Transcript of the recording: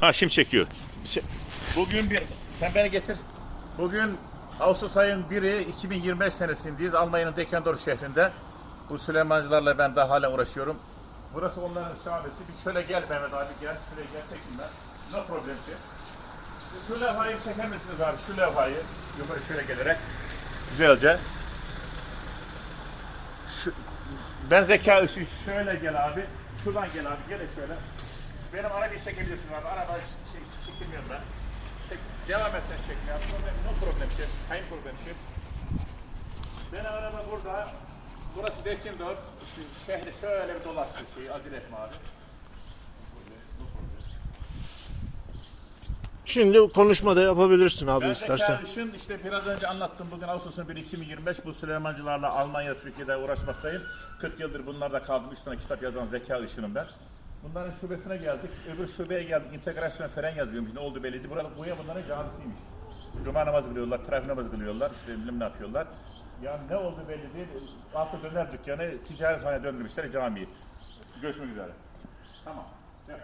Ha şimdi çekiyor. Bugün bir sen beni getir. Bugün Ağustos ayın 1'i 2025 senesindeyiz. Almanya'nın Dekendorf şehrinde. Bu Süleymancılarla ben daha halen uğraşıyorum. Burası onların şabesi. Bir şöyle gel Mehmet abi gel. Şöyle gel çekin ben. No problem ki. Şu levhayı çeker misiniz abi? Şu levhayı. Yukarı şöyle gelerek. Güzelce. Şu, ben zeka şöyle gel abi. Şuradan gel abi. Gel şöyle. Benim arabayı çekebilirsin abi. Araba şey, çekilmiyorum ben. Çek, devam et sen çekmeye. Problem, no problem şey. Kein problem şey. Benim araba burada. Burası Dekendorf. Şu Şehri şöyle bir dolaştı şeyi. Acil etme abi. Şimdi konuşmada yapabilirsin abi Ben istersen. Işın işte biraz önce anlattım. Bugün Ağustos'un 1 2025 bu Süleymancılarla Almanya, Türkiye'de uğraşmaktayım. 40 yıldır bunlarda kaldım. 3 tane kitap yazan Zeka Işın'ım ben. Bunların şubesine geldik. Öbür şubeye geldik. İntegrasyon fren yazıyormuş. Ne oldu belli değil. Burada Buya bunların camisiymiş. Cuma namazı kılıyorlar, trafik namazı kılıyorlar. İşte bilmem ne yapıyorlar. Ya ne oldu belli değil. Altı döner dükkanı ticarethane döndürmüşler camiyi. Görüşmek üzere. Tamam. Evet.